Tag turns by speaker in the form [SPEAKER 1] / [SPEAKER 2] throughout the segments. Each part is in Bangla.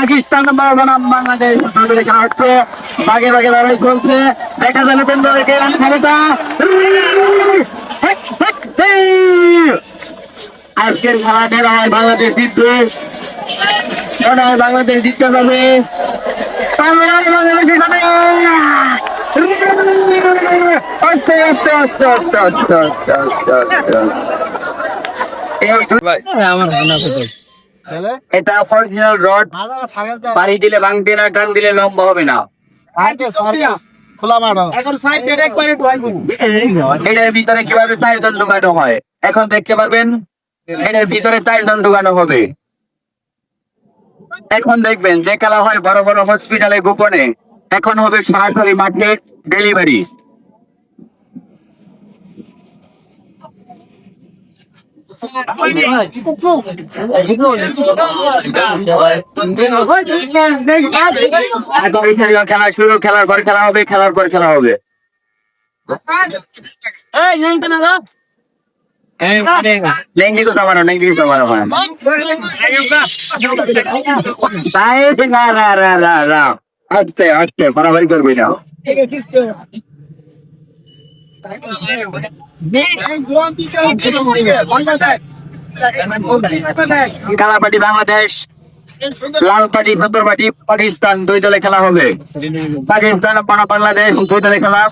[SPEAKER 1] পাকিস্তান বনাম বাংলাদেশ খেলা হচ্ছে বাগে বাগে লড়াই চলছে। দেখা যাবে আজকের খেলা নেওয়া হয় বাংলাদেশ জিতবে। মনে হয় বাংলাদেশ জিততে যাবে। বাংলাদেশ জিতবে। আস্তে আস্তে আস্তে আস্তে আস্তে আস্তে আস্তে আস্তে। এই এটা অরিজিনাল রড পানি দিলে ভাঙবে না টান দিলে লম্বা হবে না। এটার ভিতরে কীভাবে চারজন ঢুকানো হয়? এখন দেখতে পারবেন এটার ভিতরে চারজন ঢুকানো হবে। এখন দেখবেন যে খেলা হয় বড় বড় হসপিটালে গোপনে। এখন হবে সরাসরি মাঠে ডেলিভারি খেলা শুরু খেলার পর খেলা হবে খেলার পর খেলা হবে আসতে আসতে বাড়াবাড়ি করবি না কালা পার্টি বাংলাদেশ লাল পার্টি ভদ্র পার্টি পাকিস্তান দুই দলে খেলা হবে। পাকিস্তান বাংলাদেশ দুই দলে খেলা।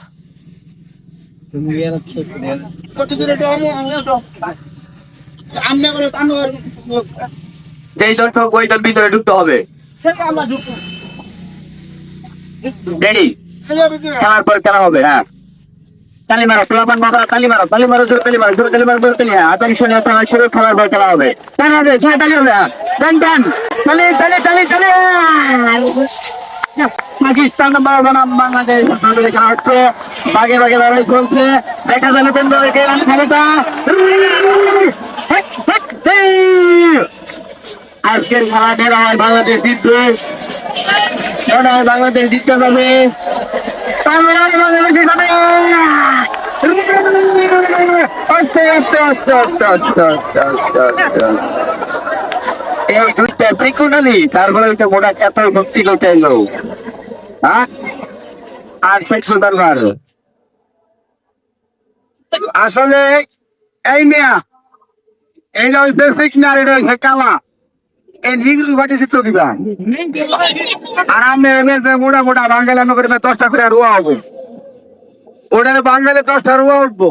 [SPEAKER 2] কত দূরে আমরা করে টানো
[SPEAKER 1] যেই দল হোক ওই দল ভিতরে ঢুকতে হবে। খেলার পর খেলা হবে হ্যাঁ। তালি মারো তালি মারো তালি মারো তালি মারো, জোর তালি মারো, জোর তালি আতালি শুনে শুরু খেলার পর খেলা হবে। টান হবে ছয় তালি হবে। তালি তালি তালি তালি। পাকিস্তান বনাম বাংলাদেশ তাদের খেলা হচ্ছে। বাগে বাগে লড়াই চলছে। দেখা যাবে পেন্ডালকে রান ক্ষমতা আজকের খেলা নেওয়া হয় বাংলাদেশ জিতবে। বাংলাদেশ জিততে যাবে এই তারপরে এত ভক্তি হ্যাঁ আর আসলে এই মেয়া এটা হচ্ছে কালা মোটা মোটা বাঙালি আমি করে দশটা করে রুয়া হব ওটা বাঙালি দশটা রুয়া উঠবো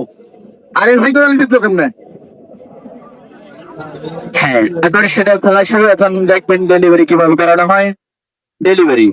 [SPEAKER 1] আর এই ভিতরে দিত কেমনে? হ্যাঁ এখন সেটা খোলা এখন দেখবেন ডেলিভারি কীভাবে করানো হয়। ডেলিভারি